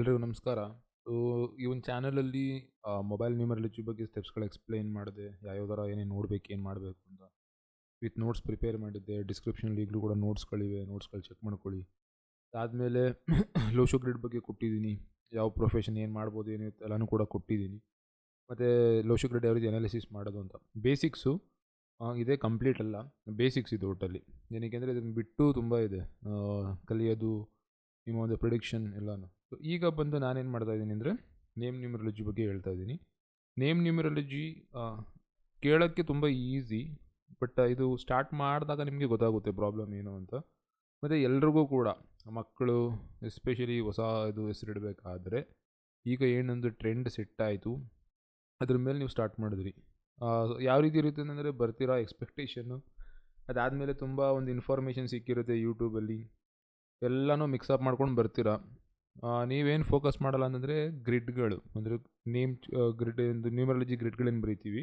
ಎಲ್ರಿಗೂ ನಮಸ್ಕಾರ. ಸೊ, ಈ ಒಂದು ಚಾನಲಲ್ಲಿ ಮೊಬೈಲ್ ನ್ಯೂಮರಾಲಜಿ ಬಗ್ಗೆ ಸ್ಟೆಪ್ಸ್ಗಳು ಎಕ್ಸ್ಪ್ಲೈನ್ ಮಾಡಿದೆ ಯಾವ್ಯಾವ ಥರ ಏನೇನು ನೋಡ್ಬೇಕು, ಏನು ಮಾಡಬೇಕು ಅಂತ. ವಿತ್ ನೋಟ್ಸ್ ಪ್ರಿಪೇರ್ ಮಾಡಿದ್ದೆ ಡಿಸ್ಕ್ರಿಪ್ಷನಲ್ಲಿ ಈಗಲೂ ಕೂಡ ನೋಟ್ಸ್ಗಳಿವೆ ನೋಟ್ಸ್ಗಳು ಚೆಕ್ ಮಾಡ್ಕೊಳ್ಳಿ. ಅದಾದಮೇಲೆ ಲೋಶೋ ಗ್ರಿಡ್ ಬಗ್ಗೆ ಕೊಟ್ಟಿದ್ದೀನಿ. ಯಾವ ಪ್ರೊಫೆಷನ್ ಏನು ಮಾಡ್ಬೋದು, ಏನು ಎಲ್ಲನೂ ಕೂಡ ಕೊಟ್ಟಿದ್ದೀನಿ. ಮತ್ತು ಲೋಶೋ ಗ್ರಿಡ್ ಯಾವ ರೀತಿ ಅನಾಲಿಸಿಸ್ ಮಾಡೋದು ಅಂತ. ಬೇಸಿಕ್ಸು ಇದೇ ಕಂಪ್ಲೀಟ್ ಅಲ್ಲ. ಬೇಸಿಕ್ಸ್ ಇದು ಒಟ್ಟಲ್ಲಿ. ಏನಕ್ಕೆ ಅಂದರೆ ಇದನ್ನು ಬಿಟ್ಟು ತುಂಬ ಇದೆ. ಕಲಿಯೋದು, ನಿಮ್ಮ ಒಂದು ಪ್ರಿಡಿಕ್ಷನ್ ಎಲ್ಲನೂ. ಸೊ ಈಗ ಬಂದು ನಾನೇನು ಮಾಡ್ತಾ ಇದ್ದೀನಿ ಅಂದರೆ ನೇಮ್ ನ್ಯೂಮರಾಲಜಿ ಬಗ್ಗೆ ಹೇಳ್ತಾ ಇದ್ದೀನಿ. ನೇಮ್ ನ್ಯೂಮರಾಲಜಿ ಕೇಳೋಕ್ಕೆ ತುಂಬ ಈಸಿ ಬಟ್ ಇದು ಸ್ಟಾರ್ಟ್ ಮಾಡಿದಾಗ ನಿಮಗೆ ಗೊತ್ತಾಗುತ್ತೆ ಪ್ರಾಬ್ಲಮ್ ಏನು ಅಂತ. ಮತ್ತು ಎಲ್ರಿಗೂ ಕೂಡ, ಮಕ್ಕಳು ಎಸ್ಪೆಷಲಿ ಹೊಸ ಇದು ಹೆಸರಿಡಬೇಕಾದ್ರೆ, ಈಗ ಏನೊಂದು ಟ್ರೆಂಡ್ ಸೆಟ್ ಆಯಿತು, ಅದ್ರ ಮೇಲೆ ನೀವು ಸ್ಟಾರ್ಟ್ ಮಾಡಿದ್ರಿ. ಯಾವ ರೀತಿ ಇರುತ್ತೆ ಅಂದರೆ ಬರ್ತಿರೋ ಎಕ್ಸ್ಪೆಕ್ಟೇಷನ್ನು ಅದಾದಮೇಲೆ ತುಂಬ ಒಂದು ಇನ್ಫಾರ್ಮೇಷನ್ ಸಿಕ್ಕಿರುತ್ತೆ ಯೂಟ್ಯೂಬಲ್ಲಿ ಎಲ್ಲನೂ ಮಿಕ್ಸಪ್ ಮಾಡ್ಕೊಂಡು ಬರ್ತೀರಾ. ನೀವೇನು ಫೋಕಸ್ ಮಾಡಲ್ಲ ಅಂತಂದರೆ ಗ್ರಿಡ್ಗಳು ಅಂದರೆ ನೇಮ್ ಗ್ರಿಡ್ ಒಂದು ನ್ಯೂಮರಾಲಜಿ ಗ್ರಿಡ್ಗಳೇನು ಬರೀತೀವಿ.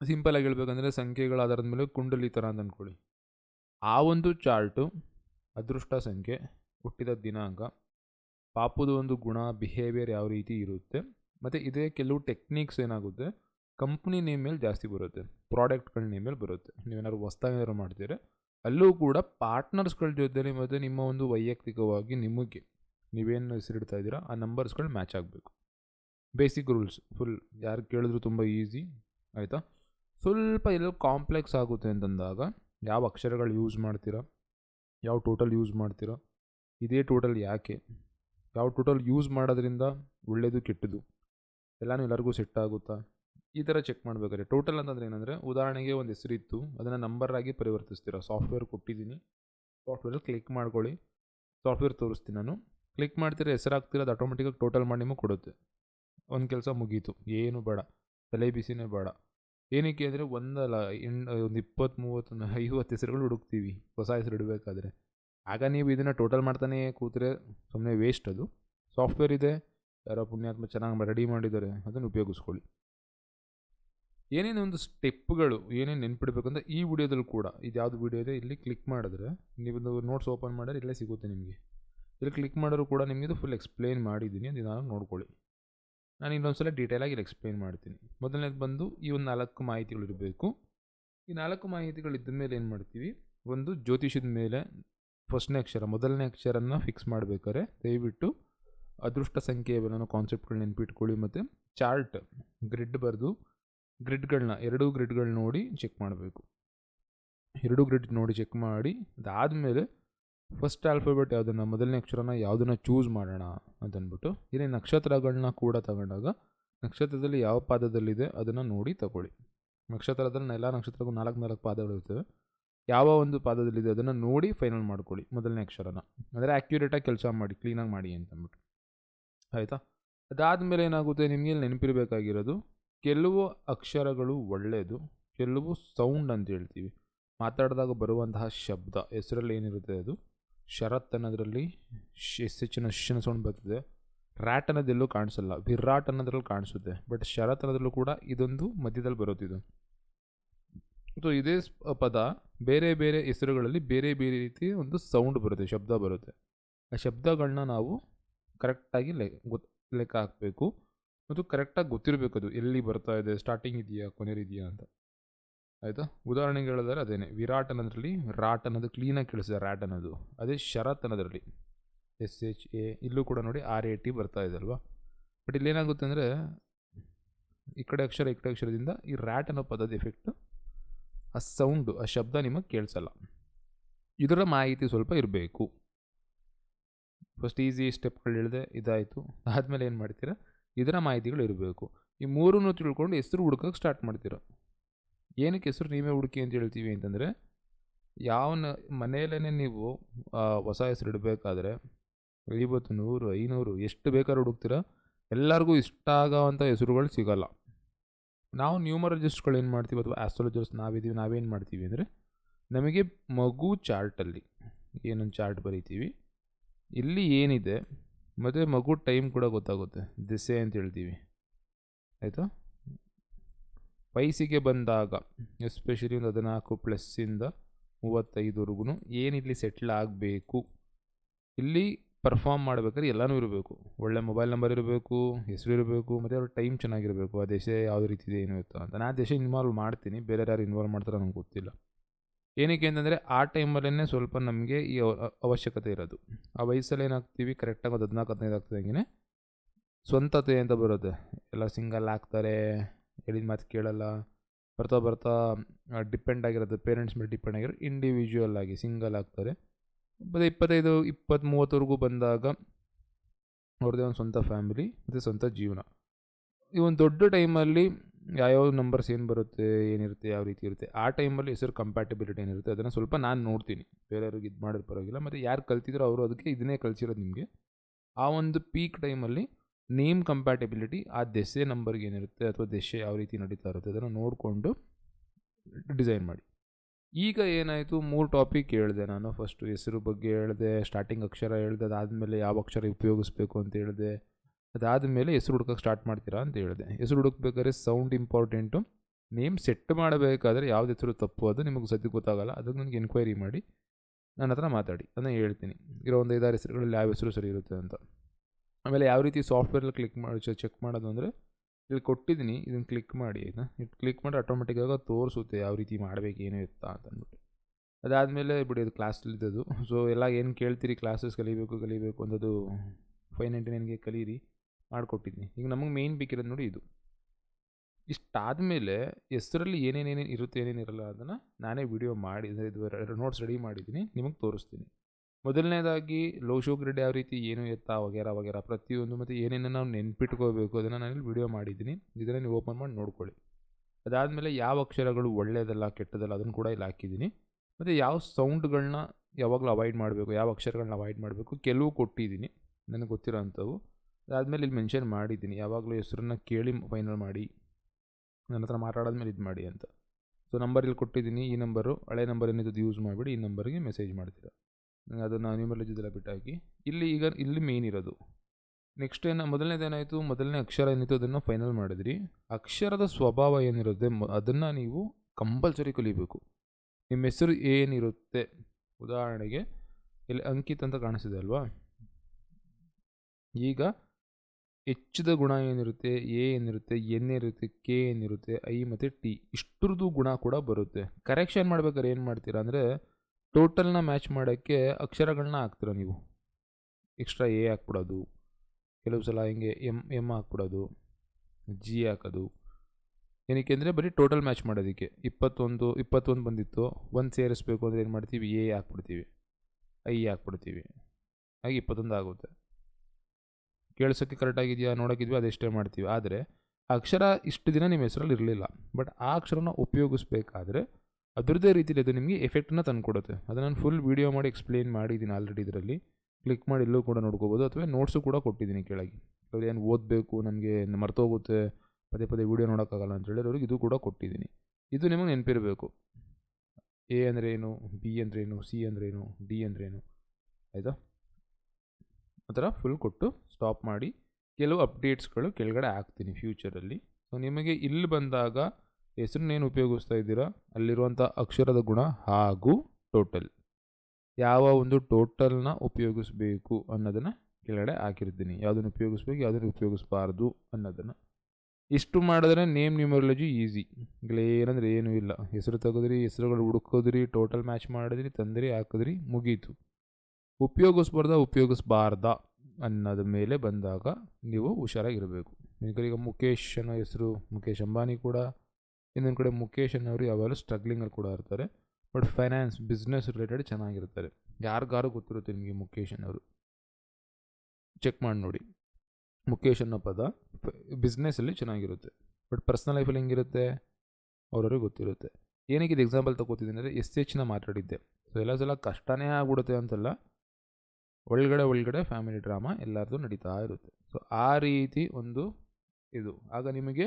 ಸಿಂಪಲಾಗಿ ಹೇಳ್ಬೇಕಂದ್ರೆ ಸಂಖ್ಯೆಗಳ ಆಧಾರದ ಮೇಲೆ ಕುಂಡಲಿ ಥರ ಅಂತ ಅಂದ್ಕೊಳ್ಳಿ ಆ ಒಂದು ಚಾರ್ಟು, ಅದೃಷ್ಟ ಸಂಖ್ಯೆ, ಹುಟ್ಟಿದ ದಿನಾಂಕ, ಪಾಪದ ಒಂದು ಗುಣ ಬಿಹೇವಿಯರ್ ಯಾವ ರೀತಿ ಇರುತ್ತೆ, ಮತ್ತು ಇದೇ ಕೆಲವು ಟೆಕ್ನಿಕ್ಸ್ ಏನಾಗುತ್ತೆ ಕಂಪ್ನಿ ನೇಮ್ ಮೇಲೆ ಜಾಸ್ತಿ ಬರುತ್ತೆ ಪ್ರಾಡಕ್ಟ್ಗಳ ನೇಮ್ ಮೇಲೆ ಬರುತ್ತೆ. ನೀವೇನಾದ್ರು ಹೊಸ್ದಾಗಿ ಏನಾದ್ರು ಮಾಡ್ತೀರಾ ಅಲ್ಲೂ ಕೂಡ ಪಾರ್ಟ್ನರ್ಸ್ಗಳ ಜೊತೆಲಿ ಮತ್ತು ನಿಮ್ಮ ಒಂದು ವೈಯಕ್ತಿಕವಾಗಿ ನಿಮಗೆ ನೀವೇನು ಹೆಸರಿಡ್ತಾ ಇದ್ದೀರಾ, ಆ ನಂಬರ್ಸ್ಗಳು ಮ್ಯಾಚ್ ಆಗಬೇಕು. ಬೇಸಿಕ್ ರೂಲ್ಸ್, ಫುಲ್ ಯಾರು ಕೇಳಿದ್ರು ತುಂಬ ಈಸಿ, ಆಯಿತಾ? ಸ್ವಲ್ಪ ಎಲ್ಲ ಕಾಂಪ್ಲೆಕ್ಸ್ ಆಗುತ್ತೆ ಅಂತಂದಾಗ ಯಾವ ಅಕ್ಷರಗಳು ಯೂಸ್ ಮಾಡ್ತೀರಾ, ಯಾವ ಟೋಟಲ್ ಯೂಸ್ ಮಾಡ್ತೀರಾ, ಇದೇ ಟೋಟಲ್ ಯಾಕೆ, ಯಾವ ಟೋಟಲ್ ಯೂಸ್ ಮಾಡೋದ್ರಿಂದ ಒಳ್ಳೆಯದು ಕೆಟ್ಟದು, ಎಲ್ಲನೂ ಎಲ್ಲರಿಗೂ ಸೆಟ್ ಆಗುತ್ತಾ? ಈ ಥರ ಚೆಕ್ ಮಾಡಬೇಕಾದ್ರೆ ಟೋಟಲ್ ಅಂತಂದ್ರೆ ಏನಂದರೆ ಉದಾಹರಣೆಗೆ ಒಂದು ಹೆಸರಿತ್ತು ಅದನ್ನು ನಂಬರ್ ಆಗಿ ಪರಿವರ್ತಿಸ್ತೀರಾ. ಸಾಫ್ಟ್ವೇರ್ ಕೊಟ್ಟಿದ್ದೀನಿ. ಸಾಫ್ಟ್ವೇರಲ್ಲಿ ಕ್ಲಿಕ್ ಮಾಡ್ಕೊಳ್ಳಿ. ಸಾಫ್ಟ್ವೇರ್ ತೋರಿಸ್ತೀನಿ ನಾನು. ಕ್ಲಿಕ್ ಮಾಡ್ತೀರ ಹೆಸರು ಹಾಕ್ತೀರ ಅದು ಆಟೋಮೆಟಿಕಾಗಿ ಟೋಟಲ್ ಮಾಡಿ ನಿಮಗೆ ಕೊಡುತ್ತೆ. ಒಂದು ಕೆಲಸ ಮುಗೀತು. ಏನು ಬೇಡ. ತಲೆ ಬಿಸಿನೇ ಬೇಡ. ಏನಕ್ಕೆ ಅಂದರೆ ಒಂದಲ್ಲ, ಎಂಡ್, ಒಂದು ಇಪ್ಪತ್ತು ಮೂವತ್ತು ಐವತ್ತು ಹೆಸರುಗಳು ಹುಡುಕ್ತೀವಿ. ಹೊಸ ಹೆಸರು ಇಡಬೇಕಾದ್ರೆ. ಆಗ ನೀವು ಇದನ್ನು ಟೋಟಲ್ ಮಾಡ್ತಾನೆ ಕೂತ್ರೆ ಸುಮ್ಮನೆ ವೇಸ್ಟ್ ಅದು. ಸಾಫ್ಟ್ವೇರ್ ಇದೆ. ಯಾರೋ ಪುಣ್ಯಾತ್ಮ ಚೆನ್ನಾಗಿ ರೆಡಿ ಮಾಡಿದ್ದಾರೆ. ಅದನ್ನು ಉಪಯೋಗಿಸ್ಕೊಳ್ಳಿ. ಏನೇನು ಒಂದು ಸ್ಟೆಪ್ಗಳು ಏನೇನು ನೆನ್ಪಿಡ್ಬೇಕಂದ್ರೆ ಈ ವಿಡಿಯೋದಲ್ಲಿ ಕೂಡ, ಇದು ಯಾವುದು ವಿಡಿಯೋ ಇದೆ, ಇಲ್ಲಿ ಕ್ಲಿಕ್ ಮಾಡಿದ್ರೆ ನೀವು ನೋಟ್ಸ್ ಓಪನ್ ಮಾಡಿದ್ರೆ ಇಲ್ಲೇ ಸಿಗುತ್ತೆ ನಿಮಗೆ. ಇಲ್ಲಿ ಕ್ಲಿಕ್ ಮಾಡಿದ್ರು ಕೂಡ ನಿಮಗೆ ಇದು ಫುಲ್ ಎಕ್ಸ್ಪ್ಲೇನ್ ಮಾಡಿದ್ದೀನಿ ಅದು ನಾನು ನೋಡ್ಕೊಳ್ಳಿ. ನಾನು ಇನ್ನೊಂದ್ಸಲ ಡೀಟೇಲಾಗಿ ಇಲ್ಲಿ ಎಕ್ಸ್ಪ್ಲೇನ್ ಮಾಡ್ತೀನಿ. ಮೊದಲನೇದು ಬಂದು ಈ ಒಂದು ನಾಲ್ಕು ಮಾಹಿತಿಗಳು ಇರಬೇಕು. ಈ ನಾಲ್ಕು ಮಾಹಿತಿಗಳು ಇದ್ದ ಮೇಲೆ ಏನು ಮಾಡ್ತೀವಿ? ಒಂದು ಜ್ಯೋತಿಷದ ಮೇಲೆ ಫಸ್ಟ್ನೇ ಅಕ್ಷರ, ಮೊದಲನೇ ಅಕ್ಷರನ ಫಿಕ್ಸ್ ಮಾಡಬೇಕಾದ್ರೆ ದಯವಿಟ್ಟು ಅದೃಷ್ಟ ಸಂಖ್ಯೆ ನಾನು ಕಾನ್ಸೆಪ್ಟ್ಗಳು ನೆನ್ಪಿಟ್ಕೊಳ್ಳಿ ಮತ್ತು ಚಾರ್ಟ್ ಗ್ರಿಡ್ ಬರೆದು ಗ್ರಿಡ್ಗಳನ್ನ, ಎರಡೂ ಗ್ರಿಡ್ಗಳು ನೋಡಿ ಚೆಕ್ ಮಾಡಬೇಕು. ಎರಡು ಗ್ರಿಡ್ ನೋಡಿ ಚೆಕ್ ಮಾಡಿ, ಅದಾದಮೇಲೆ ಫಸ್ಟ್ ಆಲ್ಫಾಬೆಟ್ ಯಾವುದನ್ನು, ಮೊದಲನೇ ಅಕ್ಷರನ ಯಾವುದನ್ನು ಚೂಸ್ ಮಾಡೋಣ ಅಂತಂದ್ಬಿಟ್ಟು ಇದೇ ನಕ್ಷತ್ರಗಳನ್ನ ಕೂಡ ತಗೊಂಡಾಗ ನಕ್ಷತ್ರದಲ್ಲಿ ಯಾವ ಪಾದದಲ್ಲಿದೆ ಅದನ್ನು ನೋಡಿ ತಗೊಳ್ಳಿ. ನಕ್ಷತ್ರದಲ್ಲಿ ಎಲ್ಲ ನಕ್ಷತ್ರಕ್ಕೂ ನಾಲ್ಕು ನಾಲ್ಕು ಪಾದಗಳಿರ್ತವೆ ಯಾವ ಒಂದು ಪಾದದಲ್ಲಿದೆ ಅದನ್ನು ನೋಡಿ ಫೈನಲ್ ಮಾಡ್ಕೊಳ್ಳಿ, ಮೊದಲನೇ ಅಕ್ಷರನ. ಅಂದರೆ ಆ್ಯಕ್ಯುರೇಟಾಗಿ ಕೆಲಸ ಮಾಡಿ ಕ್ಲೀನಾಗಿ ಮಾಡಿ ಅಂತಂದ್ಬಿಟ್ಟು. ಆಯಿತಾ? ಅದಾದಮೇಲೆ ಏನಾಗುತ್ತೆ, ನಿಮಗೆ ನೆನಪಿರಬೇಕಾಗಿರೋದು ಕೆಲವು ಅಕ್ಷರಗಳು ಒಳ್ಳೆಯದು, ಕೆಲವು ಸೌಂಡ್ ಅಂತ ಹೇಳ್ತೀವಿ. ಮಾತಾಡಿದಾಗ ಬರುವಂತಹ ಶಬ್ದ, ಹೆಸರಲ್ಲಿ ಏನಿರುತ್ತೆ ಅದು? ಶರತ್ ಅನ್ನೋದರಲ್ಲಿ ಎಸ್ ಹೆಚ್ಚಿನ ಶಿನ ಸೌಂಡ್ ಬರ್ತದೆ. ರ್ಯಾಟ್ ಅನ್ನೋದೆಲ್ಲೂ ಕಾಣಿಸಲ್ಲ, ವಿರಾಟ್ ಅನ್ನೋದ್ರಲ್ಲಿ ಕಾಣಿಸುತ್ತೆ ಬಟ್ ಶರತ್ ಅನ್ನೋದ್ರಲ್ಲೂ ಕೂಡ ಇದೊಂದು ಮಧ್ಯದಲ್ಲಿ ಬರೋದಿದು ಸೊ ಇದೇ ಪದ ಬೇರೆ ಬೇರೆ ಹೆಸರುಗಳಲ್ಲಿ ಬೇರೆ ಬೇರೆ ರೀತಿ ಒಂದು ಸೌಂಡ್ ಬರುತ್ತೆ, ಶಬ್ದ ಬರುತ್ತೆ. ಆ ಶಬ್ದಗಳನ್ನ ನಾವು ಕರೆಕ್ಟಾಗಿ ಲೆ, ಗೊತ್, ಲೆಕ್ಕ ಹಾಕಬೇಕು. ಮತ್ತು ಕರೆಕ್ಟಾಗಿ ಗೊತ್ತಿರಬೇಕು ಅದು. ಎಲ್ಲಿ ಬರ್ತಾ ಇದೆ ಸ್ಟಾರ್ಟಿಂಗ್ ಇದೆಯಾ ಕೊನೆರಿದೆಯಾ ಅಂತ. ಆಯಿತಾ? ಉದಾಹರಣೆಗೆ ಹೇಳಿದ್ರೆ ಅದೇನೆ. ವಿರಾಟ್ ಅನ್ನೋದ್ರಲ್ಲಿ ರಾಟ್ ಅನ್ನೋದು ಕ್ಲೀನಾಗಿ ಕೇಳಿಸಿದೆ ರ್ಯಾಟ್ ಅನ್ನೋದು. ಅದೇ ಶರತ್ ಅನ್ನೋದ್ರಲ್ಲಿ. ಎಸ್ ಎಚ್ ಎ ಇಲ್ಲೂ ಕೂಡ ನೋಡಿ ಆರ್ ಎ ಟಿ ಬರ್ತಾ ಇದೆ ಅಲ್ವಾ? ಬಟ್ ಇಲ್ಲಿ ಏನಾಗುತ್ತೆ ಅಂದರೆ, ಈ ಕಡೆ ಅಕ್ಷರ, ಈ ಕಡೆ ಅಕ್ಷರದಿಂದ ಈ ರ್ಯಾಟ್ ಅನ್ನೋ ಪದದ ಎಫೆಕ್ಟ್ ಆ ಸೌಂಡು ಆ ಶಬ್ದ ನಿಮಗೆ ಕೇಳಿಸಲ್ಲ. ಇದರ ಮಾಹಿತಿ ಸ್ವಲ್ಪ ಇರಬೇಕು. ಫಸ್ಟ್ ಈಸಿ ಸ್ಟೆಪ್ಗಳು ಹೇಳಿದೆ, ಇದಾಯಿತು. ಆದಮೇಲೆ ಏನು ಮಾಡ್ತೀರಾ? ಇದರ ಮಾಹಿತಿಗಳು ಇರಬೇಕು. ಈ ಮೂರನ್ನು ತಿಳ್ಕೊಂಡು ಹೆಸರು ಹುಡುಕೋಕೆ ಸ್ಟಾರ್ಟ್ ಮಾಡ್ತೀರ. ಏನಕ್ಕೆ ಹೆಸರು ನೀವೇ ಹುಡುಕಿ ಅಂತ ಹೇಳ್ತೀವಿ ಅಂತಂದರೆ ಯಾವ ಮನೆಯಲ್ಲೇ ನೀವು ಹೊಸ ಹೆಸರು ಇಡಬೇಕಾದ್ರೆ ಐವತ್ತು, ನೂರು, ಐನೂರು ಎಷ್ಟು ಬೇಕಾದ್ರೂ ಹುಡುಕ್ತೀರಾ. ಎಲ್ಲರಿಗೂ ಇಷ್ಟ ಆಗೋವಂಥ ಹೆಸರುಗಳು ಸಿಗೋಲ್ಲ. ನಾವು ನ್ಯೂಮರಾಲಜಿಸ್ಟ್ಗಳು ಏನು ಮಾಡ್ತೀವಿ ಅಥವಾ ಆಸ್ಟ್ರಾಲಜರ್ಸ್ ನಾವಿದ್ದೀವಿ, ನಾವೇನು ಮಾಡ್ತೀವಿ ಅಂದರೆ, ನಮಗೆ ಮಗು ಚಾರ್ಟಲ್ಲಿ, ಏನೊಂದು ಚಾರ್ಟ್ ಬರೀತೀವಿ. ಇಲ್ಲಿ ಏನಿದೆ ಮತ್ತು ಮಗು ಟೈಮ್ ಕೂಡ ಗೊತ್ತಾಗುತ್ತೆ. ದಿಸೆ ಅಂತ ಹೇಳ್ತೀವಿ. ಆಯಿತು? ವಯಸ್ಸಿಗೆ ಬಂದಾಗ ಎಸ್ಪೆಷಲಿ ಒಂದು ಹದಿನಾಲ್ಕು ಪ್ಲಸ್ಸಿಂದ ಮೂವತ್ತೈದವರೆಗೂ ಏನಿಲ್ಲಿ ಸೆಟ್ಲ್ ಆಗಬೇಕು? ಇಲ್ಲಿ ಪರ್ಫಾರ್ಮ್ ಮಾಡಬೇಕಾದ್ರೆ ಎಲ್ಲನೂ ಇರಬೇಕು. ಒಳ್ಳೆ ಮೊಬೈಲ್ ನಂಬರ್ ಇರಬೇಕು, ಹೆಸರು ಇರಬೇಕು, ಮತ್ತು ಅವ್ರ ಟೈಮ್ ಚೆನ್ನಾಗಿರಬೇಕು. ಆ ದೇಶ ಯಾವ ರೀತಿ ಇದೆ ಏನು ಇತ್ತು ಅಂತ. ನಾನು ದೇಶ ಇನ್ವಾಲ್ವ್ ಮಾಡ್ತೀನಿ. ಬೇರೆ ಯಾರು ಇನ್ವಾಲ್ವ್ ಮಾಡ್ತಾರೆ ನನಗೆ ಗೊತ್ತಿಲ್ಲ. ಏನಕ್ಕೆ ಅಂತಂದರೆ ಆ ಟೈಮಲ್ಲೇ ಸ್ವಲ್ಪ ನಮಗೆ ಈ ಅವ- ಅವಶ್ಯಕತೆ ಇರೋದು. ಆ ವಯಸ್ಸಲ್ಲಿ ಏನಾಗ್ತೀವಿ ಕರೆಕ್ಟಾಗಿ ಒಂದು ಹದಿನಾಲ್ಕು, ಹದಿನೈದು ಆಗ್ತದಂಗೆ ಸ್ವಂತತೆ ಅಂತ ಬರುತ್ತೆ. ಎಲ್ಲ ಸಿಂಗಲ್ ಆಗ್ತಾರೆ, ಹೇಳಿದ ಮಾತು ಕೇಳಲ್ಲ, ಬರ್ತಾ ಬರ್ತಾ ಡಿಪೆಂಡ್ ಆಗಿರೋದು ಪೇರೆಂಟ್ಸ್ ಮೇಲೆ ಡಿಪೆಂಡ್ ಆಗಿರೋ ಇಂಡಿವಿಜುವಲ್ ಆಗಿ ಸಿಂಗಲ್ ಆಗ್ತಾರೆ. ಮತ್ತು ಇಪ್ಪತ್ತೈದು ಇಪ್ಪತ್ತ್ ಮೂವತ್ತವರೆಗೂ ಬಂದಾಗ ಅವ್ರದ್ದೇ ಒಂದು ಸ್ವಂತ ಫ್ಯಾಮಿಲಿ ಮತ್ತು ಸ್ವಂತ ಜೀವನ. ಈ ಒಂದು ದೊಡ್ಡ ಟೈಮಲ್ಲಿ ಯಾವ್ಯಾವ ನಂಬರ್ಸ್ ಏನು ಬರುತ್ತೆ ಏನಿರುತ್ತೆ ಯಾವ ರೀತಿ ಇರುತ್ತೆ, ಆ ಟೈಮಲ್ಲಿ ಹೆಸರು ಕಂಪ್ಯಾಟಿಬಿಲಿಟಿ ಏನಿರುತ್ತೆ ಅದನ್ನು ಸ್ವಲ್ಪ ನಾನು ನೋಡ್ತೀನಿ. ಬೇರೆಯವ್ರಿಗೆ ಇದು ಮಾಡಿದ್ರೆ ಪರವಾಗಿಲ್ಲ, ಮತ್ತು ಯಾರು ಕಲ್ತಿದ್ರು ಅವರು ಅದಕ್ಕೆ ಇದನ್ನೇ ಕಲಿಸಿರೋದು ನಿಮಗೆ. ಆ ಒಂದು ಪೀಕ್ ಟೈಮಲ್ಲಿ ನೇಮ್ ಕಂಪ್ಯಾಟಿಬಿಲಿಟಿ ಆ ದೆಸೆ ನಂಬರ್ಗೆ ಏನಿರುತ್ತೆ ಅಥವಾ ದೆಸೆ ಯಾವ ರೀತಿ ನಡೀತಾ ಇರುತ್ತೆ, ಅದನ್ನು ನೋಡಿಕೊಂಡು ಡಿಸೈನ್ ಮಾಡಿ. ಈಗ ಏನಾಯಿತು, ಮೂರು ಟಾಪಿಕ್ ಹೇಳಿದೆ ನಾನು. ಫಸ್ಟು ಹೆಸರು ಬಗ್ಗೆ ಹೇಳಿದೆ ಸ್ಟಾರ್ಟಿಂಗ್ ಅಕ್ಷರ ಹೇಳಿದೆ, ಅದಾದಮೇಲೆ ಯಾವ ಅಕ್ಷರ ಉಪಯೋಗಿಸ್ಬೇಕು ಅಂತ ಹೇಳಿದೆ. ಅದಾದಮೇಲೆ ಹೆಸರು ಹುಡುಕೋಕೆ ಸ್ಟಾರ್ಟ್ ಮಾಡ್ತೀರಾ ಅಂತ ಹೇಳಿದೆ. ಹೆಸರು ಹುಡುಕ್ಬೇಕಾದ್ರೆ ಸೌಂಡ್ ಇಂಪಾರ್ಟೆಂಟು ನೇಮ್ ಸೆಟ್ ಮಾಡಬೇಕಾದ್ರೆ ಯಾವ್ದು ಹೆಸರು ತಪ್ಪು ಅದು ನಿಮಗೆ ಸದ್ಯಕ್ಕೆ ಗೊತ್ತಾಗಲ್ಲ ಅದಕ್ಕೆ ನನಗೆ ಎನ್ಕ್ವೈರಿ ಮಾಡಿ ನನ್ನ ಹತ್ರ ಮಾತಾಡಿ, ಅದನ್ನು ಹೇಳ್ತೀನಿ. ಇರೋ ಒಂದು ಐದಾರು ಹೆಸರುಗಳಲ್ಲಿ ಯಾವ ಹೆಸರು ಸರಿ ಇರುತ್ತೆ ಅಂತ. ಆಮೇಲೆ ಯಾವ ರೀತಿ ಸಾಫ್ಟ್ವೇರಲ್ಲಿ ಕ್ಲಿಕ್ ಮಾಡಿ ಚೆಕ್ ಮಾಡೋದು ಅಂದರೆ ಇಲ್ಲಿ ಕೊಟ್ಟಿದ್ದೀನಿ ಇದನ್ನು ಕ್ಲಿಕ್ ಮಾಡಿ, ಆಯಿತಾ? ಇದು ಕ್ಲಿಕ್ ಮಾಡಿ ಆಟೋಮೆಟಿಕ್ಕಾಗಿ ತೋರಿಸುತ್ತೆ ಯಾವ ರೀತಿ ಮಾಡಬೇಕು, ಏನು ಇತ್ತಾ ಅಂತ ಅಂದ್ಬಿಟ್ಟು. ಅದಾದಮೇಲೆ ಬಿಡಿ ಅದು ಕ್ಲಾಸಲ್ಲಿದ್ದದು ಸೊ ಎಲ್ಲ ಏನು ಕೇಳ್ತೀರಿ ಕ್ಲಾಸಸ್ ಕಲಿಬೇಕು ಕಲಿಬೇಕು ಅನ್ನೋದು ಫೈವ್ ನೈಂಟಿ ನೈನ್ಗೆ ಕಲೀರಿ. ಮಾಡಿಕೊಟ್ಟಿದ್ದೀನಿ ಈಗ ನಮಗೆ ಮೇಯ್ನ್ ಬೇಕಿರೋದು ನೋಡಿ ಇದು. ಇಷ್ಟಾದಮೇಲೆ ಹೆಸರಲ್ಲಿ ಏನೇನೇನೇನು ಇರುತ್ತೆ ಏನೇನು ಇರಲ್ಲ ಅದನ್ನು ನಾನೇ ವಿಡಿಯೋ ಮಾಡಿ, ಇದು ನೋಟ್ಸ್ ರೆಡಿ ಮಾಡಿದ್ದೀನಿ, ನಿಮಗೆ ತೋರಿಸ್ತೀನಿ. ಮೊದಲನೇದಾಗಿ ಲೋ ಗ್ರಿಡ್ ಯಾವ ರೀತಿ, ಏನು ಎತ್ತಾ, ವಗೇರ ವಗೇರ ಪ್ರತಿಯೊಂದು ಮತ್ತು ಏನೇನು ನಾವು ನೆನ್ಪಿಟ್ಕೋಬೇಕು ಅದನ್ನು ನಾನು ವಿಡಿಯೋ ಮಾಡಿದ್ದೀನಿ. ಇದನ್ನು ನೀವು ಓಪನ್ ಮಾಡಿ ನೋಡ್ಕೊಳ್ಳಿ. ಅದಾದಮೇಲೆ ಯಾವ ಅಕ್ಷರಗಳು ಒಳ್ಳೆಯದಲ್ಲ ಕೆಟ್ಟದಲ್ಲ ಅದನ್ನು ಕೂಡ ಇಲ್ಲಿ ಹಾಕಿದ್ದೀನಿ. ಮತ್ತು ಯಾವ ಸೌಂಡ್ಗಳನ್ನ ಯಾವಾಗಲೂ ಅವಾಯ್ಡ್ ಮಾಡಬೇಕು, ಯಾವ ಅಕ್ಷರಗಳನ್ನ ಅವಾಯ್ಡ್ ಮಾಡಬೇಕು, ಕೆಲವು ಕೊಟ್ಟಿದ್ದೀನಿ. ನನಗೆ ಗೊತ್ತಿರೋ ಅಂಥವು ಅದಾದಮೇಲೆ ಇಲ್ಲಿ ಮೆನ್ಷನ್ ಮಾಡಿದ್ದೀನಿ. ಯಾವಾಗಲೂ ಹೆಸರನ್ನ ಕೇಳಿ ಫೈನಲ್ ಮಾಡಿ, ನನ್ನ ಹತ್ರ ಮಾತಾಡೋದ್ಮೇಲೆ ಇದು ಮಾಡಿ ಅಂತ. ಸೊ ನಂಬರ್ ಇಲ್ಲಿ ಕೊಟ್ಟಿದ್ದೀನಿ, ಈ ನಂಬರು ಹಳೆ ನಂಬರ್ ಏನಿದ್ದು ಯೂಸ್ ಮಾಡಿಬಿಡಿ, ಈ ನಂಬರ್ಗೆ ಮೆಸೇಜ್ ಮಾಡ್ತೀರಾ. ನಂಗೆ ಅದನ್ನು ಇದ್ದಿದ್ದೆಲ್ಲ ಬಿಟ್ಟಾಕಿ. ಇಲ್ಲಿ ಈಗ, ಇಲ್ಲಿ ಮೇನ್ ಇರೋದು. ನೆಕ್ಸ್ಟ್ ಏನು ಮೊದಲನೇದೇನಾಯಿತು ಮೊದಲನೇ ಅಕ್ಷರ ಏನಿತ್ತು ಅದನ್ನು ಫೈನಲ್ ಮಾಡಿದ್ರಿ. ಅಕ್ಷರದ ಸ್ವಭಾವ ಏನಿರುತ್ತೆ ಅದನ್ನು ನೀವು ಕಂಪಲ್ಸರಿ ಕಲಿಬೇಕು. ನಿಮ್ಮ ಹೆಸರು ಏನಿರುತ್ತೆ? ಉದಾಹರಣೆಗೆ, ಇಲ್ಲಿ ಅಂಕಿತ್ ಅಂತ ಕಾಣಿಸಿದೆ ಅಲ್ವಾ? ಈಗ ಹೆಚ್ಚಿದ ಗುಣ ಏನಿರುತ್ತೆ? ಎ ಏನಿರುತ್ತೆ? ಎನ್ ಇರುತ್ತೆ ಕೆ ಏನಿರುತ್ತೆ? ಐ ಮತ್ತು ಟಿ. ಇಷ್ಟರದ್ದು ಗುಣ ಕೂಡ ಬರುತ್ತೆ. ಕರೆಕ್ಷನ್ ಮಾಡ್ಬೇಕಾದ್ರೆ ಏನು ಮಾಡ್ತೀರಾ ಅಂದರೆ ಟೋಟಲ್ನ ಮ್ಯಾಚ್ ಮಾಡೋಕ್ಕೆ ಅಕ್ಷರಗಳನ್ನ ಹಾಕ್ತೀರ ನೀವು? ಎಕ್ಸ್ಟ್ರಾ ಎ ಹಾಕ್ಬಿಡೋದು. ಕೆಲವು ಸಲ ಹಿಂಗೆ ಎಂ ಎಂ ಹಾಕ್ಬಿಡೋದು. ಜಿ ಹಾಕೋದು. ಏನಕ್ಕೆ ಅಂದರೆ ಬರೀ ಟೋಟಲ್ ಮ್ಯಾಚ್ ಮಾಡೋದಕ್ಕೆ. ಇಪ್ಪತ್ತೊಂದು ಇಪ್ಪತ್ತೊಂದು ಬಂದಿತ್ತು. ಒಂದು ಸೇರಿಸ್ಬೇಕು ಅಂದರೆ ಏನು ಮಾಡ್ತೀವಿ? ಎ ಹಾಕ್ಬಿಡ್ತೀವಿ. ಐ ಹಾಕ್ಬಿಡ್ತೀವಿ. ಹಾಗೆ ಇಪ್ಪತ್ತೊಂದು ಆಗುತ್ತೆ. ಕೇಳಿಸೋಕ್ಕೆ ಕರೆಕ್ಟಾಗಿದೆಯಾ ನೋಡೋಕ್ಕಿದ್ವಿ ಅದೆಷ್ಟೇ ಮಾಡ್ತೀವಿ. ಆದರೆ ಅಕ್ಷರ ಇಷ್ಟು ದಿನ ನಿಮ್ಮ ಹೆಸರಲ್ಲಿ ಇರಲಿಲ್ಲ. ಬಟ್ ಆ ಅಕ್ಷರನ ಉಪಯೋಗಿಸ್ಬೇಕಾದ್ರೆ ಅದರದ್ದೇ ರೀತಿಯಲ್ಲಿ ಅದು ನಿಮಗೆ ಎಫೆಕ್ಟನ್ನ ತಂದುಕೊಡುತ್ತೆ. ಅದನ್ನು ನಾನು ಫುಲ್ ವೀಡಿಯೋ ಮಾಡಿ ಎಕ್ಸ್ಪ್ಲೇನ್ ಮಾಡಿದ್ದೀನಿ ಆಲ್ರೆಡಿ ಇದರಲ್ಲಿ. ಕ್ಲಿಕ್ ಮಾಡಿ ಎಲ್ಲೂ ಕೂಡ ನೋಡ್ಕೋಬೋದು. ಅಥವಾ ನೋಟ್ಸು ಕೂಡ ಕೊಟ್ಟಿದ್ದೀನಿ ಕೆಳಗೆ. ಅವ್ರು ಏನು ಓದಬೇಕು, ನಮಗೆ ಮರ್ತೋಗುತ್ತೆ, ಪದೇ ಪದೇ ವೀಡಿಯೋ ನೋಡೋಕ್ಕಾಗಲ್ಲ ಅಂತ ಅವ್ರಿಗೆ ಇದು ಕೂಡ ಕೊಟ್ಟಿದ್ದೀನಿ ಇದು ನಿಮಗೆ ನೆನಪಿರಬೇಕು. ಎ ಅಂದರೆ ಏನು ಬಿ ಅಂದರೆ ಏನು ಸಿ ಅಂದ್ರೇನು ಡಿ ಅಂದರೆ ಏನು. ಆಯಿತಾ? ಆ ಫುಲ್ ಕೊಟ್ಟು ಸ್ಟಾಪ್ ಮಾಡಿ ಕೆಲವು ಅಪ್ಡೇಟ್ಸ್ಗಳು ಕೆಳಗಡೆ ಹಾಕ್ತೀನಿ ಫ್ಯೂಚರಲ್ಲಿ ಸೊ ನಿಮಗೆ ಇಲ್ಲಿ ಬಂದಾಗ ಹೆಸರನ್ನೇನು ಉಪಯೋಗಿಸ್ತಾ ಇದ್ದೀರಾ? ಅಲ್ಲಿರುವಂಥ ಅಕ್ಷರದ ಗುಣ ಹಾಗೂ ಟೋಟಲ್ ಯಾವ ಒಂದು ಟೋಟಲ್ನ ಉಪಯೋಗಿಸ್ಬೇಕು ಅನ್ನೋದನ್ನು ಕೆಳಗಡೆ ಹಾಕಿರ್ತೀನಿ. ಯಾವುದನ್ನು ಉಪಯೋಗಿಸ್ಬೇಕು, ಯಾವುದನ್ನು ಉಪಯೋಗಿಸ್ಬಾರ್ದು ಅನ್ನೋದನ್ನು. ಇಷ್ಟು ಮಾಡಿದ್ರೆ ನೇಮ್ ನ್ಯೂಮರಾಲಜಿ ಈಸಿ ಇಲ್ಲ ಏನಂದರೆ ಏನೂ ಇಲ್ಲ. ಹೆಸರು ತೆಗೆದ್ರಿ, ಹೆಸರುಗಳು ಹುಡುಕೋದ್ರಿ ಟೋಟಲ್ ಮ್ಯಾಚ್ ಮಾಡಿದ್ರಿ, ತಂದ್ರಿ, ಹಾಕಿದ್ರಿ, ಮುಗೀತು. ಉಪಯೋಗಿಸ್ಬಾರ್ದ ಉಪಯೋಗಿಸ್ಬಾರ್ದ ಅನ್ನೋದ ಮೇಲೆ ಬಂದಾಗ ನೀವು ಹುಷಾರಾಗಿರಬೇಕು. ಈಗ ಮುಖೇಶ್ ಅನ್ನೋ ಹೆಸರು ಮುಖೇಶ್ ಅಂಬಾನಿ ಕೂಡ, ಇನ್ನೊಂದು ಕಡೆ ಮುಖೇಶ್ ಅನ್ನೋರು ಯಾವಾಗಲೂ ಸ್ಟ್ರಗ್ಲಿಂಗಲ್ಲಿ ಕೂಡ ಇರ್ತಾರೆ. ಬಟ್ ಫೈನಾನ್ಸ್ ಬಿಸ್ನೆಸ್ ರಿಲೇಟೆಡ್ ಚೆನ್ನಾಗಿರ್ತಾರೆ. ಯಾರಿಗಾರು ಗೊತ್ತಿರುತ್ತೆ ನಿಮಗೆ ಮುಖೇಶ್ ಅನ್ನೋರು. ಚೆಕ್ ಮಾಡಿ ನೋಡಿ. ಮುಖೇಶ್ ಅನ್ನೋ ಪದ ಬಿಸ್ನೆಸ್ಸಲ್ಲಿ ಚೆನ್ನಾಗಿರುತ್ತೆ. ಬಟ್ ಪರ್ಸ್ನಲ್ ಲೈಫಲ್ಲಿ ಹೆಂಗಿರುತ್ತೆ? ಅವ್ರವ್ರಿಗೆ ಗೊತ್ತಿರುತ್ತೆ. ಏನಕ್ಕೆ ಇದು ಎಕ್ಸಾಂಪಲ್ ತಗೋತಿದ್ದೀನಿ ಅಂದರೆ ಎಸ್ ಹೆಚ್ಚಿನ ಮಾತಾಡಿದ್ದೆ. ಸೊ ಎಲ್ಲ ಸಲ ಕಷ್ಟನೇ ಆಗ್ಬಿಡುತ್ತೆ ಅಂತಲ್ಲ ಒಳಗಡೆ ಒಳಗಡೆ ಫ್ಯಾಮಿಲಿ ಡ್ರಾಮಾ ಎಲ್ಲರದು ನಡೀತಾ ಇರುತ್ತೆ. ಸೊ ಆ ರೀತಿ ಒಂದು ಇದು. ಆಗ ನಿಮಗೆ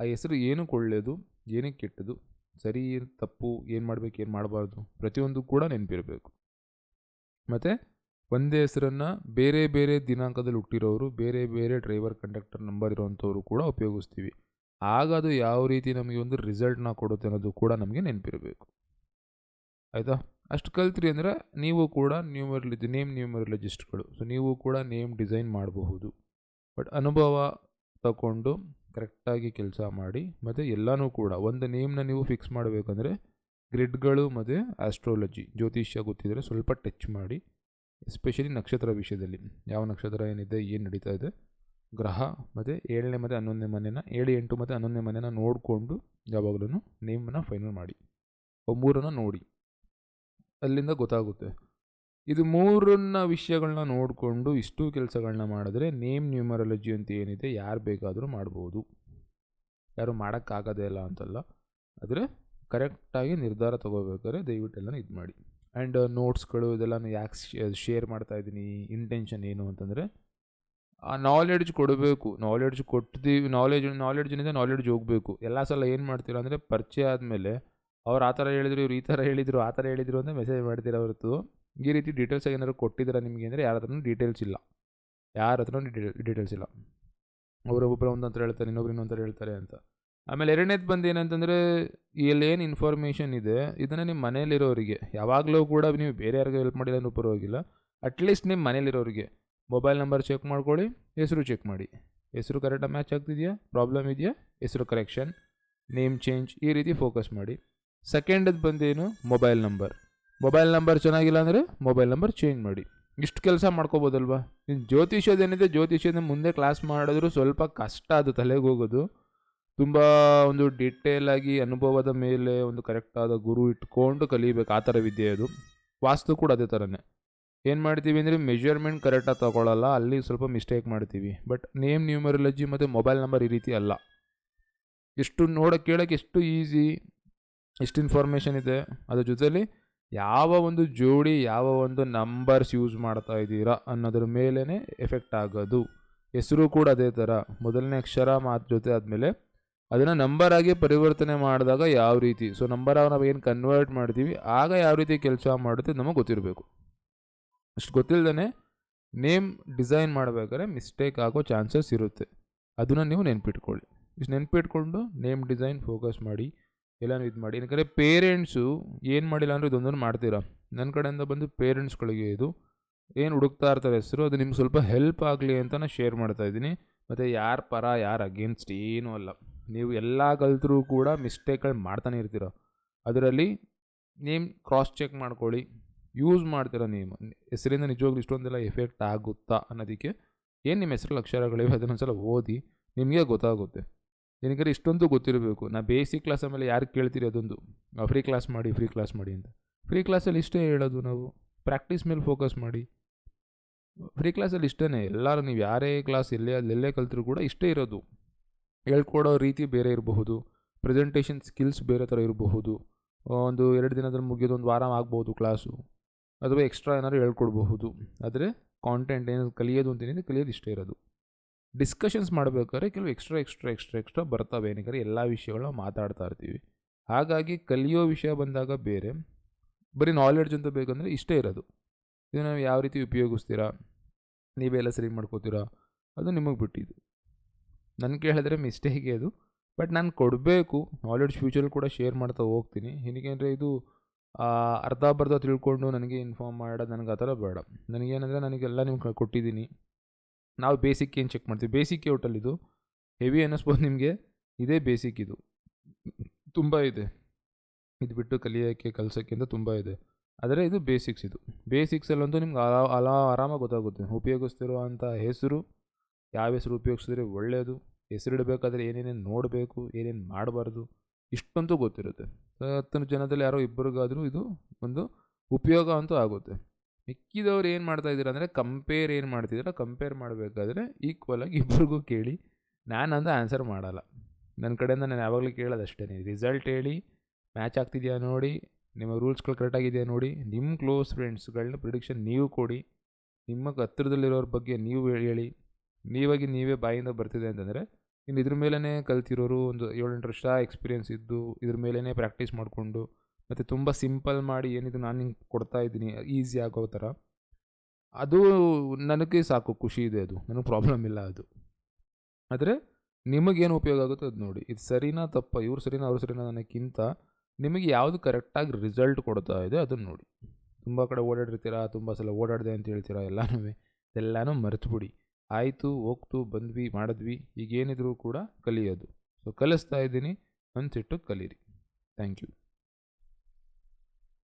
ಆ ಹೆಸರು ಏನಕ್ಕೆ ಒಳ್ಳೆಯದು ಏನಕ್ಕೆ ಕೆಟ್ಟದು, ಸರಿ, ತಪ್ಪು, ಏನು ಮಾಡಬೇಕು, ಏನು ಮಾಡಬಾರ್ದು, ಪ್ರತಿಯೊಂದು ಕೂಡ ನೆನಪಿರಬೇಕು. ಮತ್ತು ಒಂದೇ ಹೆಸರನ್ನು ಬೇರೆ ಬೇರೆ ದಿನಾಂಕದಲ್ಲಿ ಹುಟ್ಟಿರೋರು, ಬೇರೆ ಬೇರೆ ಡ್ರೈವರ್ ಕಂಡಕ್ಟರ್ ನಂಬರ್ ಇರೋವಂಥವ್ರು ಕೂಡ ಉಪಯೋಗಿಸ್ತೀವಿ. ಆಗ ಅದು ಯಾವ ರೀತಿ ನಮಗೆ ಒಂದು ರಿಸಲ್ಟ್ನ ಕೊಡುತ್ತೆ ಅನ್ನೋದು ಕೂಡ ನಮಗೆ ನೆನಪಿರಬೇಕು. ಆಯಿತಾ? ಅಷ್ಟು ಕಲ್ತ್ರಿ ಅಂದರೆ ನೀವು ಕೂಡ ನ್ಯೂಮರಲಜಿ ನೇಮ್ ನ್ಯೂಮರಲಜಿಸ್ಟ್ಗಳು ಸೊ ನೀವು ಕೂಡ ನೇಮ್ ಡಿಸೈನ್ ಮಾಡಬಹುದು. ಬಟ್ ಅನುಭವ ತಗೊಂಡು ಕರೆಕ್ಟಾಗಿ ಕೆಲಸ ಮಾಡಿ, ಮತ್ತು ಎಲ್ಲನೂ ಕೂಡ ಒಂದು ನೇಮ್ನ ನೀವು ಫಿಕ್ಸ್ ಮಾಡಬೇಕಂದ್ರೆ ಗ್ರಿಡ್ಗಳು ಮತ್ತು ಆಸ್ಟ್ರಾಲಜಿ ಜ್ಯೋತಿಷ್ಯ ಗೊತ್ತಿದ್ದರೆ ಸ್ವಲ್ಪ ಟಚ್ ಮಾಡಿ ಎಸ್ಪೆಷಲಿ ನಕ್ಷತ್ರ ವಿಷಯದಲ್ಲಿ. ಯಾವ ನಕ್ಷತ್ರ ಏನಿದೆ, ಏನು ನಡೀತಾ ಇದೆ, ಗ್ರಹ ಮತ್ತು ಏಳನೇ ಮತ್ತು ಹನ್ನೊಂದನೇ ಮನೆನ, ಏಳು, ಎಂಟು ಮತ್ತು ಹನ್ನೊಂದನೇ ಮನೆನ ನೋಡಿಕೊಂಡು ಯಾವಾಗಲೂ ನೇಮನ್ನು ಫೈನಲ್ ಮಾಡಿ. ಮೂರನ್ನು ನೋಡಿ. ಅಲ್ಲಿಂದ ಗೊತ್ತಾಗುತ್ತೆ. ಇದು ಮೂರನ್ನ ವಿಷಯಗಳನ್ನ ನೋಡಿಕೊಂಡು ಇಷ್ಟು ಕೆಲಸಗಳನ್ನ ಮಾಡಿದ್ರೆ ನೇಮ್ ನ್ಯೂಮರಾಲಜಿ ಅಂತ ಏನಿದೆ ಯಾರು ಬೇಕಾದರೂ ಮಾಡ್ಬೋದು. ಯಾರು ಮಾಡೋಕ್ಕಾಗೋದೇ ಇಲ್ಲ ಅಂತಲ್ಲ. ಆದರೆ ಕರೆಕ್ಟಾಗಿ ನಿರ್ಧಾರ ತೊಗೋಬೇಕಾದ್ರೆ ದಯವಿಟ್ಟೆಲ್ಲ ಇದು ಮಾಡಿ. ಆ್ಯಂಡ್ ನೋಟ್ಸ್ಗಳು ಇದೆಲ್ಲ ಯಾಕೆ ಶೇರ್ ಮಾಡ್ತಾ ಇದ್ದೀನಿ, ಇಂಟೆನ್ಷನ್ ಏನು ಅಂತಂದರೆ, ಆ ನಾಲೆಡ್ಜ್ ಕೊಡಬೇಕು. ನಾಲೆಡ್ಜ್ ಕೊಟ್ಟಿದ್ದೀವಿ ನಾಲೆಜ್ ಏನಿದೆ ನಾಲೆಡ್ಜ್ ಹೋಗಬೇಕು. ಎಲ್ಲ ಸಲ ಏನು ಮಾಡ್ತೀರಾ ಅಂದರೆ ಪರಿಚಯ ಆದಮೇಲೆ ಅವ್ರು ಆ ಥರ ಹೇಳಿದ್ರು, ಇವ್ರು ಈ ಥರ ಹೇಳಿದರು, ಆ ಥರ ಹೇಳಿದರು ಅಂತ ಮೆಸೇಜ್ ಮಾಡ್ತೀರಾ ಹೊರತು. ಈ ರೀತಿ ಡೀಟೇಲ್ಸ್ ಏನಾದ್ರು ಕೊಟ್ಟಿದ್ದಾರೆ ನಿಮಗೆ ಅಂದರೆ ಯಾರ ಹತ್ರನೂ ಡೀಟೇಲ್ಸ್ ಇಲ್ಲ. ಯಾರ ಹತ್ರನೂ ಡೀಟೇಲ್ಸ್ ಇಲ್ಲ. ಒಬ್ಬರೊಬ್ಬರು ಒಂದಂತ ಹೇಳ್ತಾರೆ, ಇನ್ನೊಬ್ರು ಇನ್ನೊಂಥರ ಹೇಳ್ತಾರೆ ಅಂತ. ಆಮೇಲೆ ಎರಡನೇದು ಬಂದು ಏನಂತಂದರೆ ಇಲ್ಲೇನು ಇನ್ಫಾರ್ಮೇಷನ್ ಇದೆ, ಇದನ್ನು ನಿಮ್ಮ ಮನೇಲಿರೋರಿಗೆ ಯಾವಾಗಲೂ ಕೂಡ ನೀವು ಬೇರೆ ಯಾರಿಗೂ ಹೆಲ್ಪ್ ಮಾಡಿಲ್ಲ ಅನ್ನೋ ಪರವಾಗಿಲ್ಲ. ಅಟ್ಲೀಸ್ಟ್ ನಿಮ್ಮ ಮನೇಲಿರೋರಿಗೆ ಮೊಬೈಲ್ ನಂಬರ್ ಚೆಕ್ ಮಾಡ್ಕೊಳ್ಳಿ, ಹೆಸರು ಚೆಕ್ ಮಾಡಿ. ಹೆಸರು ಕರೆಕ್ಟಾಗಿ ಮ್ಯಾಚ್ ಆಗ್ತಿದೆಯಾ ಪ್ರಾಬ್ಲಮ್ ಇದೆಯಾ, ಹೆಸರು ಕರೆಕ್ಷನ್ ನೇಮ್ ಚೇಂಜ್ ಈ ರೀತಿ ಫೋಕಸ್ ಮಾಡಿ. ಸೆಕೆಂಡದ್ದು ಬಂದೇನು? ಮೊಬೈಲ್ ನಂಬರ್ ಮೊಬೈಲ್ ನಂಬರ್ ಚೆನ್ನಾಗಿಲ್ಲ ಅಂದರೆ ಮೊಬೈಲ್ ನಂಬರ್ ಚೇಂಜ್ ಮಾಡಿ. ಇಷ್ಟು ಕೆಲಸ ಮಾಡ್ಕೋಬೋದಲ್ವಾ? ಇನ್ನು ಜ್ಯೋತಿಷ್ಯದೇನಿದೆ ಜ್ಯೋತಿಷ್ಯದ ಮುಂದೆ ಕ್ಲಾಸ್ ಮಾಡಿದ್ರು ಸ್ವಲ್ಪ ಕಷ್ಟ ಅದು ತಲೆಗೆ ಹೋಗೋದು. ತುಂಬ ಒಂದು ಡಿಟೇಲ್ ಆಗಿ ಅನುಭವದ ಮೇಲೆ ಒಂದು ಕರೆಕ್ಟಾದ ಗುರು ಇಟ್ಕೊಂಡು ಕಲಿಬೇಕು. ಆ ಥರ ವಿದ್ಯೆ ಅದು. ವಾಸ್ತು ಕೂಡ ಅದೇ ಥರನೇ. ಏನು ಮಾಡ್ತೀವಿ ಅಂದರೆ ಮೆಜರ್ಮೆಂಟ್ ಕರೆಕ್ಟಾಗಿ ತೊಗೊಳ್ಳಲ್ಲ ಅಲ್ಲಿ ಸ್ವಲ್ಪ ಮಿಸ್ಟೇಕ್ ಮಾಡ್ತೀವಿ. ಬಟ್ ನೇಮ್ ನ್ಯೂಮರಲಜಿ ಮತ್ತು ಮೊಬೈಲ್ ನಂಬರ್ ಈ ರೀತಿ ಅಲ್ಲ. ಎಷ್ಟು ನೋಡೋಕ್ಕೆ ಕೇಳೋಕ್ಕೆ ಎಷ್ಟು ಈಸಿ ಎಷ್ಟು ಇನ್ಫಾರ್ಮೇಷನ್ ಇದೆ. ಅದ್ರ ಜೊತೆಲಿ ಯಾವ ಒಂದು ಜೋಡಿ, ಯಾವ ಒಂದು ನಂಬರ್ಸ್ ಯೂಸ್ ಮಾಡ್ತಾ ಇದ್ದೀರಾ ಅನ್ನೋದ್ರ ಮೇಲೇ ಎಫೆಕ್ಟ್ ಆಗೋದು. ಹೆಸರು ಕೂಡ ಅದೇ ಥರ ಮೊದಲನೇ ಅಕ್ಷರ ಮಾತು ಜೊತೆ ಆದಮೇಲೆ ಅದನ್ನು ಆಗಿ ಪರಿವರ್ತನೆ ಮಾಡಿದಾಗ ಯಾವ ರೀತಿ? ಸೊ ನಂಬರ್ ನಾವು ಏನು ಕನ್ವರ್ಟ್ ಮಾಡ್ತೀವಿ, ಆಗ ಯಾವ ರೀತಿ ಕೆಲಸ ಮಾಡುತ್ತೆ ನಮಗೆ ಗೊತ್ತಿರಬೇಕು. ಅಷ್ಟು ಗೊತ್ತಿಲ್ಲದೇ ನೇಮ್ ಡಿಸೈನ್ ಮಾಡಬೇಕಾದ್ರೆ ಮಿಸ್ಟೇಕ್ ಆಗೋ ಚಾನ್ಸಸ್ ಇರುತ್ತೆ. ಅದನ್ನು ನೀವು ನೆನ್ಪಿಟ್ಕೊಳ್ಳಿ. ಇಷ್ಟು ನೆನ್ಪಿಟ್ಕೊಂಡು ನೇಮ್ ಡಿಸೈನ್ ಫೋಕಸ್ ಮಾಡಿ. ಎಲ್ಲನೂ ಇದು ಮಾಡಿ. ಯಾಕಂದರೆ ಪೇರೆಂಟ್ಸು ಏನು ಮಾಡಿಲ್ಲ ಅಂದರೆ ಇದೊಂದನ್ನು ಮಾಡ್ತೀರಾ? ನನ್ನ ಕಡೆಯಿಂದ ಬಂದು ಪೇರೆಂಟ್ಸ್ಗಳಿಗೆ ಇದು ಏನು ಹುಡುಕ್ತಾ ಇರ್ತಾರೆ ಹೆಸರು, ಅದು ನಿಮ್ಗೆ ಸ್ವಲ್ಪ ಹೆಲ್ಪ್ ಆಗಲಿ ಅಂತ ನಾನು ಶೇರ್ ಮಾಡ್ತಾ ಇದ್ದೀನಿ. ಮತ್ತು ಯಾರ ಪರ, ಯಾರು ಅಗೇನ್ಸ್ಟ್ ಏನೂ ಅಲ್ಲ. ನೀವು ಎಲ್ಲ ಕಲ್ತರೂ ಕೂಡ ಮಿಸ್ಟೇಕ್ಗಳು ಮಾಡ್ತಾನೆ ಇರ್ತೀರ. ಅದರಲ್ಲಿ ನೇಮ್ ಕ್ರಾಸ್ ಚೆಕ್ ಮಾಡ್ಕೊಳ್ಳಿ. ಯೂಸ್ ಮಾಡ್ತೀರ ನೇಮ್ ಹೆಸರಿಂದ ನಿಜವಾಗ್ಲೂ ಇಷ್ಟೊಂದೆಲ್ಲ ಎಫೆಕ್ಟ್ ಆಗುತ್ತಾ ಅನ್ನೋದಕ್ಕೆ ಏನು ನಿಮ್ಮ ಹೆಸರಲ್ಲಿ ಅಕ್ಷರಗಳಿವೆ ಅದನ್ನೊಂದ್ಸಲ ಓದಿ. ನಿಮಗೆ ಗೊತ್ತಾಗುತ್ತೆ. ಏನಕ್ಕೆ ಇಷ್ಟೊಂದು ಗೊತ್ತಿರಬೇಕು. ನಾ ಬೇಸಿಕ್ ಕ್ಲಾಸ್ ಆಮೇಲೆ ಯಾರು ಕೇಳ್ತೀರಿ ಅದೊಂದು. ಫ್ರೀ ಕ್ಲಾಸ್ ಮಾಡಿ ಫ್ರೀ ಕ್ಲಾಸ್ ಮಾಡಿ ಅಂತ. ಫ್ರೀ ಕ್ಲಾಸಲ್ಲಿ ಇಷ್ಟೇ ಹೇಳೋದು ನಾವು. ಪ್ರಾಕ್ಟೀಸ್ ಮೇಲೆ ಫೋಕಸ್ ಮಾಡಿ. ಫ್ರೀ ಕ್ಲಾಸಲ್ಲಿ ಇಷ್ಟೇ ಎಲ್ಲರೂ ನೀವು ಯಾರೇ ಕ್ಲಾಸ್ ಎಲ್ಲೇ ಅಲ್ಲೆಲ್ಲೇ ಕಲ್ತರೂ ಕೂಡ ಇಷ್ಟೇ ಇರೋದು. ಹೇಳ್ಕೊಡೋ ರೀತಿ ಬೇರೆ ಇರಬಹುದು. ಪ್ರೆಸೆಂಟೇಷನ್ ಸ್ಕಿಲ್ಸ್ ಬೇರೆ ಥರ ಇರಬಹುದು. ಒಂದು ಎರಡು ದಿನದಲ್ಲಿ ಮುಗಿಯೋದು, ಒಂದು ವಾರ ಆಗ್ಬೋದು ಕ್ಲಾಸು ಅಥವಾ ಎಕ್ಸ್ಟ್ರಾ ಏನಾದ್ರು ಹೇಳ್ಕೊಡ್ಬಹುದು. ಆದರೆ ಕಾಂಟೆಂಟ್ ಏನು ಕಲಿಯೋದು ಅಂತೇನಿದೆ ಕಲಿಯೋದು ಇಷ್ಟೇ ಇರೋದು. ಡಿಸ್ಕಷನ್ಸ್ ಮಾಡಬೇಕಾದ್ರೆ ಕೆಲವು ಎಕ್ಸ್ಟ್ರಾ ಎಕ್ಸ್ಟ್ರಾ ಎಕ್ಸ್ಟ್ರಾ ಎಕ್ಸ್ಟ್ರಾ ಬರ್ತವೆ. ಏನಕ್ಕೆ ಎಲ್ಲ ವಿಷಯಗಳನ್ನ ಮಾತಾಡ್ತಾ ಇರ್ತೀವಿ. ಹಾಗಾಗಿ ಕಲಿಯೋ ವಿಷಯ ಬಂದಾಗ ಬೇರೆ. ಬರೀ ನಾಲೆಡ್ಜ್ ಅಂತ ಬೇಕಂದರೆ ಇಷ್ಟೇ ಇರೋದು. ಇದು ನಾವು ಯಾವ ರೀತಿ ಉಪಯೋಗಿಸ್ತೀರಾ? ನೀವೆಲ್ಲ ಸರಿ ಮಾಡ್ಕೋತೀರಾ? ಅದು ನಿಮಗೆ ಬಿಟ್ಟಿದ್ದು. ನನ್ನ ಕೇಳಿದ್ರೆ ಮಿಸ್ಟೇಕೇ ಅದು. ಬಟ್ ನಾನು ಕೊಡಬೇಕು. ನಾಲೆಡ್ಜ್ ಫ್ಯೂಚರಲ್ಲಿ ಕೂಡ ಶೇರ್ ಮಾಡ್ತಾ ಹೋಗ್ತೀನಿ. ಏನಕ್ಕೆ ಇದು ಅರ್ಧ ಬರ್ಧ ತಿಳ್ಕೊಂಡು ನನಗೆ ಇನ್ಫಾರ್ಮ್ ಮಾಡೋದು ನನಗೆ ಆ ಥರ ಬೇಡ. ನನಗೇನಂದರೆ ನನಗೆಲ್ಲ ನಿಮ್ಗೆ ಕೊಟ್ಟಿದ್ದೀನಿ. ನಾವು ಬೇಸಿಕ್ ಏನು ಚೆಕ್ ಮಾಡ್ತೀವಿ? ಬೇಸಿಕ್ ಔಟಲ್ಲಿ ಇದು ಹೆವಿ ಅನ್ನಿಸ್ಬೋದು ನಿಮಗೆ ಇದೇ ಬೇಸಿಕ್ ಇದು. ತುಂಬ ಇದೆ. ಇದು ಬಿಟ್ಟು ಕಲಿಯೋಕ್ಕೆ, ಕಲಿಸೋಕ್ಕೆ ಅಂತ ತುಂಬ ಇದೆ. ಆದರೆ ಇದು ಬೇಸಿಕ್ಸ್ ಇದು. ಬೇಸಿಕ್ಸಲ್ಲಂತೂ ನಿಮ್ಗೆ ಅಲಾ ಅಲಾ ಆರಾಮಾಗಿ ಗೊತ್ತಾಗುತ್ತೆ. ಉಪಯೋಗಿಸ್ತಿರೋ ಅಂಥ ಹೆಸರು, ಯಾವ ಹೆಸರು ಉಪಯೋಗಿಸಿದ್ರೆ ಒಳ್ಳೆಯದು ಹೆಸರಿಡಬೇಕಾದ್ರೆ ಏನೇನೇನು ನೋಡಬೇಕು, ಏನೇನು ಮಾಡಬಾರ್ದು, ಇಷ್ಟಂತೂ ಗೊತ್ತಿರುತ್ತೆ. ಹತ್ತು ಜನದಲ್ಲಿ ಯಾರೋ ಇಬ್ಬರಿಗಾದರೂ ಇದು ಒಂದು ಉಪಯೋಗ ಅಂತೂ ಆಗುತ್ತೆ. ಮಿಕ್ಕಿದವ್ರು ಏನು ಮಾಡ್ತಾ ಇದ್ದೀರಾ ಅಂದರೆ ಕಂಪೇರ್ ಏನು ಮಾಡ್ತಿದ್ದೀರಾ ಕಂಪೇರ್ ಮಾಡಬೇಕಾದ್ರೆ ಈಕ್ವಲ್ ಆಗಿ ಇಬ್ಬರಿಗೂ ಕೇಳಿ. ನಾನು ಅಂತ ಆನ್ಸರ್ ಮಾಡಲ್ಲ. ನನ್ನ ಕಡೆಯಿಂದ ನಾನು ಯಾವಾಗಲೂ ಕೇಳೋದಷ್ಟೇ ರಿಸಲ್ಟ್ ಹೇಳಿ ಮ್ಯಾಚ್ ಆಗ್ತಿದೆಯಾ ನೋಡಿ, ನಿಮ್ಮ ರೂಲ್ಸ್ಗಳು ಕರೆಕ್ಟಾಗಿದೆಯಾ ನೋಡಿ ನಿಮ್ಮ ಕ್ಲೋಸ್ ಫ್ರೆಂಡ್ಸ್ಗಳನ್ನ ಪ್ರಿಡಿಕ್ಷನ್ ನೀವು ಕೊಡಿ. ನಿಮ್ಮ ಹತ್ತಿರದಲ್ಲಿರೋರ ಬಗ್ಗೆ ನೀವು ಹೇಳಿ. ನೀವಾಗಿ ನೀವೇ ಬಾಯಿಂದ ಬರ್ತಿದೆ ಅಂತಂದರೆ, ಇನ್ನು ಇದ್ರ ಮೇಲೇ ಕಲ್ತಿರೋರು ಒಂದು ಏಳೆಂಟು ವರ್ಷ ಎಕ್ಸ್ಪೀರಿಯೆನ್ಸ್ ಇದ್ದು, ಇದ್ರ ಮೇಲೇ ಪ್ರಾಕ್ಟೀಸ್ ಮಾಡಿಕೊಂಡು ಮತ್ತು ತುಂಬ ಸಿಂಪಲ್ ಮಾಡಿ ಏನಿದು ನಾನು ಹಿಂಗೆ ಕೊಡ್ತಾ ಇದ್ದೀನಿ, ಈಸಿ ಆಗೋ ಥರ. ಅದು ನನಗೆ ಸಾಕು, ಖುಷಿ ಇದೆ ಅದು. ನನಗೆ ಪ್ರಾಬ್ಲಮ್ ಇಲ್ಲ ಅದು. ಆದರೆ ನಿಮಗೇನು ಉಪಯೋಗ ಆಗುತ್ತೋ ಅದು ನೋಡಿ. ಇದು ಸರಿನಾ ತಪ್ಪ? ಇವ್ರು ಸರಿನಾ ಅವ್ರು ಸರಿನಾ ನನಗಿಂತ ನಿಮಗೆ ಯಾವುದು ಕರೆಕ್ಟಾಗಿ ರಿಸಲ್ಟ್ ಕೊಡ್ತಾ ಇದೆ ಅದನ್ನು ನೋಡಿ. ತುಂಬ ಕಡೆ ಓಡಾಡಿರ್ತೀರಾ, ತುಂಬ ಸಲ ಓಡಾಡಿದೆ ಅಂತ ಹೇಳ್ತೀರಾ ಎಲ್ಲನೂ ಎಲ್ಲನೂ ಮರೆತುಬಿಡಿ. ಆಯಿತು, ಹೋಗ್ತು, ಬಂದ್ವಿ, ಮಾಡಿದ್ವಿ, ಈಗೇನಿದ್ರೂ ಕೂಡ ಕಲಿಯೋದು. ಸೊ ಕಲಿಸ್ತಾ ಇದ್ದೀನಿ ಅನ್ಸಿಟ್ಟು ಕಲೀರಿ. Thank you